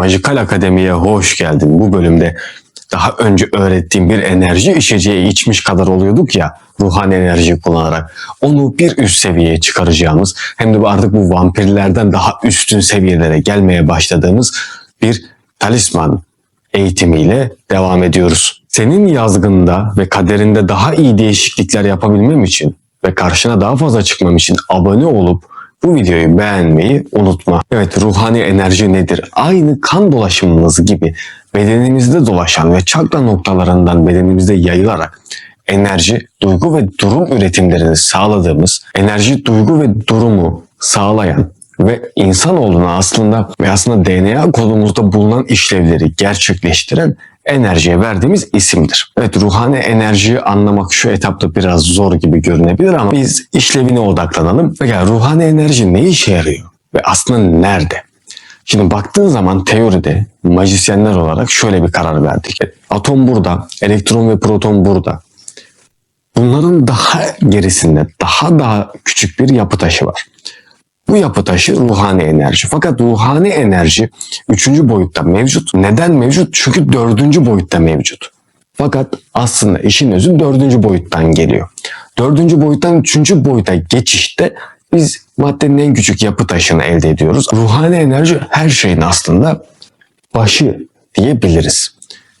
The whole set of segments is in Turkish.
Majikal Akademi'ye hoş geldin. Bu bölümde daha önce öğrettiğim bir enerji içeceği içmiş kadar oluyorduk ya ruhani enerji kullanarak. Onu bir üst seviyeye çıkaracağımız hem de artık bu vampirlerden daha üstün seviyelere gelmeye başladığımız bir talisman eğitimiyle devam ediyoruz. Senin yazgında ve kaderinde daha iyi değişiklikler yapabilmem için ve karşına daha fazla çıkmam için abone olup bu videoyu beğenmeyi unutma. Evet ruhani enerji nedir? Aynı kan dolaşımımız gibi bedenimizde dolaşan ve çakra noktalarından bedenimizde yayılarak enerji, duygu ve durum üretimlerini sağladığımız, enerji, duygu ve durumu sağlayan ve insan olduğuna aslında ve aslında DNA kodumuzda bulunan işlevleri gerçekleştiren enerjiye verdiğimiz isimdir. Evet ruhani enerjiyi anlamak şu etapta biraz zor gibi görünebilir ama biz işlevine odaklanalım. Peki ruhani enerji ne işe yarıyor ve aslında nerede? Şimdi baktığın zaman teoride majisyenler olarak şöyle bir karar verdik. Atom burada, elektron ve proton burada. Bunların daha gerisinde daha daha küçük bir yapı taşı var. Bu yapı taşı ruhani enerji. Fakat ruhani enerji üçüncü boyutta mevcut. Neden mevcut? Çünkü dördüncü boyutta mevcut. Fakat aslında işin özü dördüncü boyuttan geliyor. Dördüncü boyuttan üçüncü boyuta geçişte biz maddenin en küçük yapı taşını elde ediyoruz. Ruhani enerji her şeyin aslında başı diyebiliriz.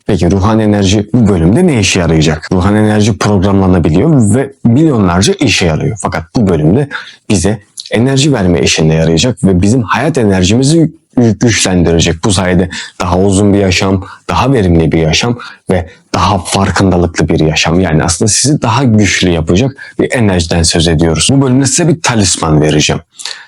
Peki ruhani enerji bu bölümde ne işe yarayacak? Ruhani enerji programlanabiliyor ve milyonlarca işe yarıyor. Fakat bu bölümde bize enerji verme işine yarayacak ve bizim hayat enerjimizi güçlendirecek. Bu sayede daha uzun bir yaşam, daha verimli bir yaşam ve daha farkındalıklı bir yaşam. Yani aslında sizi daha güçlü yapacak bir enerjiden söz ediyoruz. Bu bölümde size bir talisman vereceğim.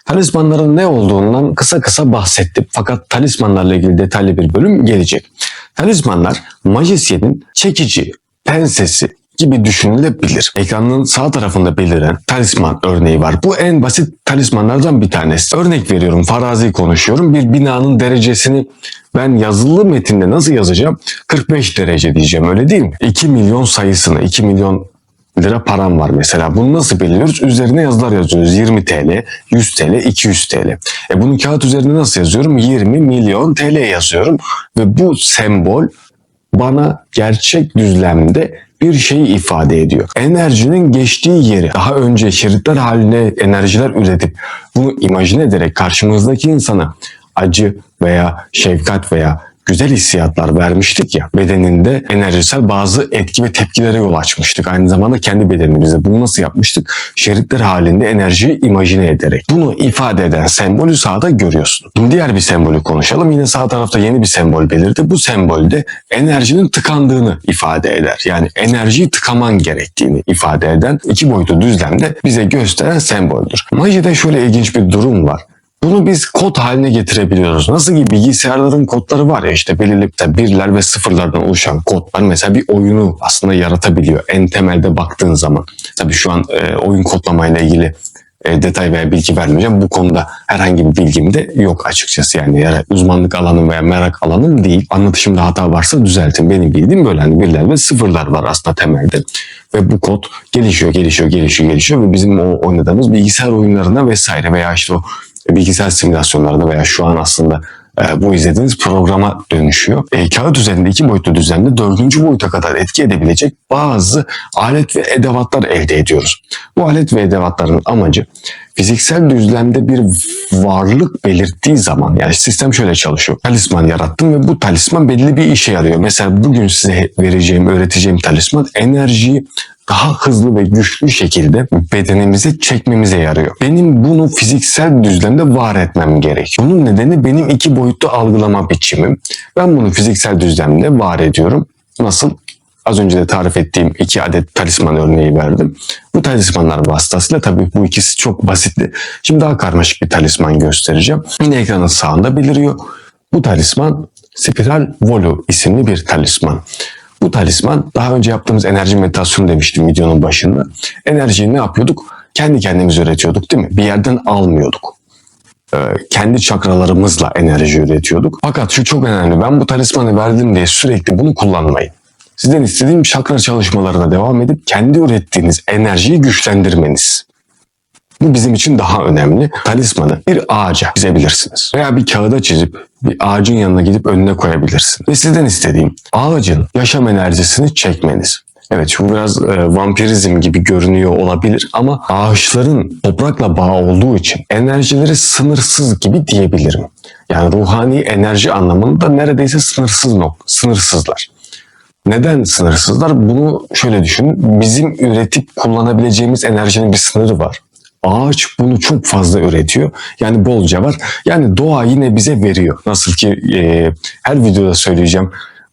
Talismanların ne olduğundan kısa kısa bahsettim. Fakat talismanlarla ilgili detaylı bir bölüm gelecek. Talismanlar majisyenin çekici, pensesi, gibi düşünülebilir. Ekranın sağ tarafında beliren talisman örneği var. Bu en basit talismanlardan bir tanesi. Örnek veriyorum farazi konuşuyorum. Bir binanın derecesini ben yazılı metinde nasıl yazacağım? 45 derece diyeceğim öyle değil mi? 2 milyon sayısını 2 milyon lira param var mesela. Bunu nasıl belirliyoruz? Üzerine yazılar yazıyoruz. 20 TL, 100 TL, 200 TL. E bunu kağıt üzerinde nasıl yazıyorum? 20 milyon TL yazıyorum. Ve bu sembol bana gerçek düzlemde bir şeyi ifade ediyor. Enerjinin geçtiği yeri daha önce şeritler haline enerjiler üretip bunu imajine ederek karşımızdaki insana acı veya şefkat veya güzel hissiyatlar vermiştik ya bedeninde enerjisel bazı etki ve tepkilere yol açmıştık. Aynı zamanda kendi bedenimizde bunu nasıl yapmıştık? Şeritler halinde enerjiyi imajine ederek. Bunu ifade eden sembolü sağda görüyorsun. Diğer bir sembolü konuşalım. Yine sağ tarafta yeni bir sembol belirdi. Bu sembolde enerjinin tıkandığını ifade eder. Yani enerjiyi tıkaman gerektiğini ifade eden iki boyutlu düzlemde bize gösteren semboldür. Majide şöyle ilginç bir durum var. Bunu biz kod haline getirebiliyoruz. Nasıl ki bilgisayarların kodları var ya işte belirli birler ve sıfırlardan oluşan kodlar mesela bir oyunu aslında yaratabiliyor. En temelde baktığın zaman. Tabii şu an e, oyun kodlamayla ilgili e, detay veya bilgi vermeyeceğim. Bu konuda herhangi bir bilgim de yok açıkçası. Yani, yani uzmanlık alanım veya merak alanım değil. Anlatışımda hata varsa düzeltin. Benim bildiğim böyle hani birler ve sıfırlar var aslında temelde. Ve bu kod gelişiyor, gelişiyor, gelişiyor, gelişiyor ve bizim o oynadığımız bilgisayar oyunlarına vesaire veya işte o bilgisayar simülasyonlarına veya şu an aslında e, bu izlediğiniz programa dönüşüyor. E, kağıt üzerinde iki boyutlu düzlemde dördüncü boyuta kadar etki edebilecek bazı alet ve edevatlar elde ediyoruz. Bu alet ve edevatların amacı fiziksel düzlemde bir varlık belirttiği zaman yani sistem şöyle çalışıyor. Talisman yarattım ve bu talisman belli bir işe yarıyor. Mesela bugün size vereceğim, öğreteceğim talisman enerjiyi daha hızlı ve güçlü şekilde bedenimize çekmemize yarıyor. Benim bunu fiziksel düzlemde var etmem gerek. Bunun nedeni benim iki boyutlu algılama biçimim. Ben bunu fiziksel düzlemde var ediyorum. Nasıl? Az önce de tarif ettiğim iki adet talisman örneği verdim. Bu talismanlar vasıtasıyla tabii bu ikisi çok basitti. Şimdi daha karmaşık bir talisman göstereceğim. Yine ekranın sağında beliriyor. Bu talisman Spiral Volu isimli bir talisman. Bu talisman daha önce yaptığımız enerji meditasyonu demiştim videonun başında. Enerjiyi ne yapıyorduk? Kendi kendimiz üretiyorduk değil mi? Bir yerden almıyorduk. Ee, kendi çakralarımızla enerji üretiyorduk. Fakat şu çok önemli. Ben bu talismanı verdim diye sürekli bunu kullanmayın. Sizden istediğim çakra çalışmalarına devam edip kendi ürettiğiniz enerjiyi güçlendirmeniz. Bu bizim için daha önemli. Talismanı bir ağaca çizebilirsiniz. Veya bir kağıda çizip bir ağacın yanına gidip önüne koyabilirsin. Ve sizden istediğim ağacın yaşam enerjisini çekmeniz. Evet şu biraz e, vampirizm gibi görünüyor olabilir ama ağaçların toprakla bağ olduğu için enerjileri sınırsız gibi diyebilirim. Yani ruhani enerji anlamında neredeyse sınırsız nok sınırsızlar. Neden sınırsızlar? Bunu şöyle düşünün. Bizim üretip kullanabileceğimiz enerjinin bir sınırı var. Ağaç bunu çok fazla üretiyor. Yani bolca var. Yani doğa yine bize veriyor. Nasıl ki e, her videoda söyleyeceğim.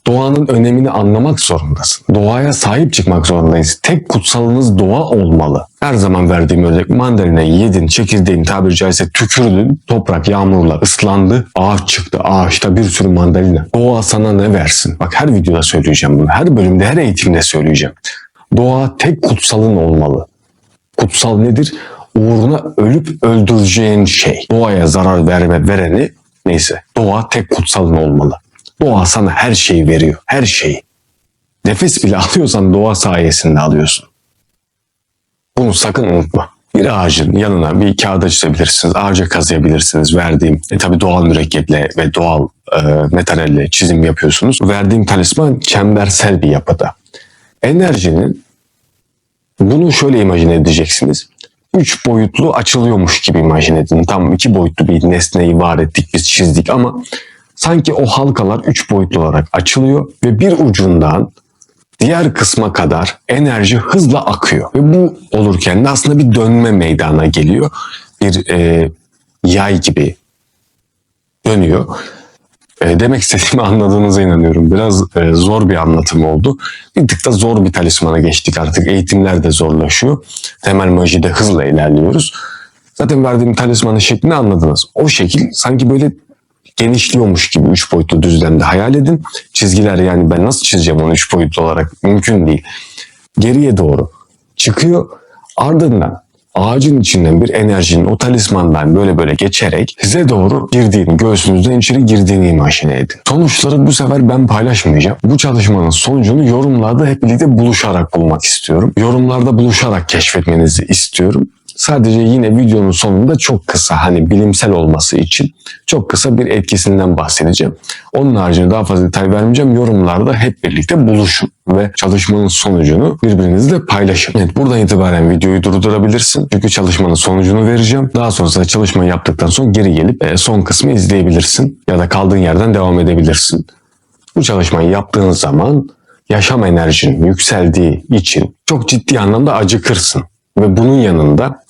Doğanın önemini anlamak zorundasın. Doğaya sahip çıkmak zorundayız. Tek kutsalınız doğa olmalı. Her zaman verdiğim örnek mandalina yedin, çekirdeğin tabiri caizse tükürdün, toprak yağmurla ıslandı, ağaç çıktı. Ağaçta bir sürü mandalina. Doğa sana ne versin? Bak her videoda söyleyeceğim bunu. Her bölümde, her eğitimde söyleyeceğim. Doğa tek kutsalın olmalı. Kutsal nedir? Uğruna ölüp öldüreceğin şey. Doğaya zarar verme vereni neyse. Doğa tek kutsalın olmalı. Doğa sana her şeyi veriyor. Her şeyi. Nefes bile alıyorsan doğa sayesinde alıyorsun. Bunu sakın unutma. Bir ağacın yanına bir kağıda çizebilirsiniz. Ağaca kazıyabilirsiniz. Verdiğim e, tabi doğal mürekkeple ve doğal e, metalle çizim yapıyorsunuz. Verdiğim talisman çembersel bir yapıda. Enerjinin bunu şöyle imajine edeceksiniz. Üç boyutlu açılıyormuş gibi imajine edin. Tam iki boyutlu bir nesneyi var ettik biz çizdik ama sanki o halkalar üç boyutlu olarak açılıyor ve bir ucundan diğer kısma kadar enerji hızla akıyor. Ve bu olurken de aslında bir dönme meydana geliyor. Bir e, yay gibi dönüyor. E, demek istediğimi anladığınıza inanıyorum. Biraz e, zor bir anlatım oldu. Bir tık da zor bir talismana geçtik artık. Eğitimler de zorlaşıyor. Temel majide hızla ilerliyoruz. Zaten verdiğim talismanın şeklini anladınız. O şekil sanki böyle genişliyormuş gibi üç boyutlu düzlemde hayal edin. Çizgiler yani ben nasıl çizeceğim onu üç boyutlu olarak mümkün değil. Geriye doğru çıkıyor. Ardından ağacın içinden bir enerjinin o talismandan böyle böyle geçerek size doğru girdiğini, göğsünüzden içeri girdiğini imajine edin. Sonuçları bu sefer ben paylaşmayacağım. Bu çalışmanın sonucunu yorumlarda hep birlikte buluşarak bulmak istiyorum. Yorumlarda buluşarak keşfetmenizi istiyorum. Sadece yine videonun sonunda çok kısa hani bilimsel olması için çok kısa bir etkisinden bahsedeceğim. Onun haricinde daha fazla detay vermeyeceğim. Yorumlarda hep birlikte buluşun ve çalışmanın sonucunu birbirinizle paylaşın. Evet buradan itibaren videoyu durdurabilirsin. Çünkü çalışmanın sonucunu vereceğim. Daha sonrasında çalışmayı yaptıktan sonra geri gelip e, son kısmı izleyebilirsin. Ya da kaldığın yerden devam edebilirsin. Bu çalışmayı yaptığın zaman yaşam enerjin yükseldiği için çok ciddi anlamda acıkırsın. Ve bunun yanında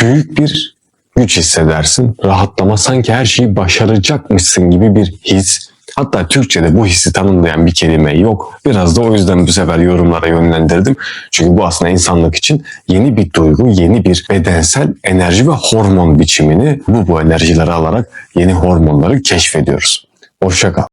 büyük bir güç hissedersin. Rahatlama sanki her şeyi başaracakmışsın gibi bir his. Hatta Türkçe'de bu hissi tanımlayan bir kelime yok. Biraz da o yüzden bu sefer yorumlara yönlendirdim. Çünkü bu aslında insanlık için yeni bir duygu, yeni bir bedensel enerji ve hormon biçimini bu bu enerjileri alarak yeni hormonları keşfediyoruz. Hoşça kal.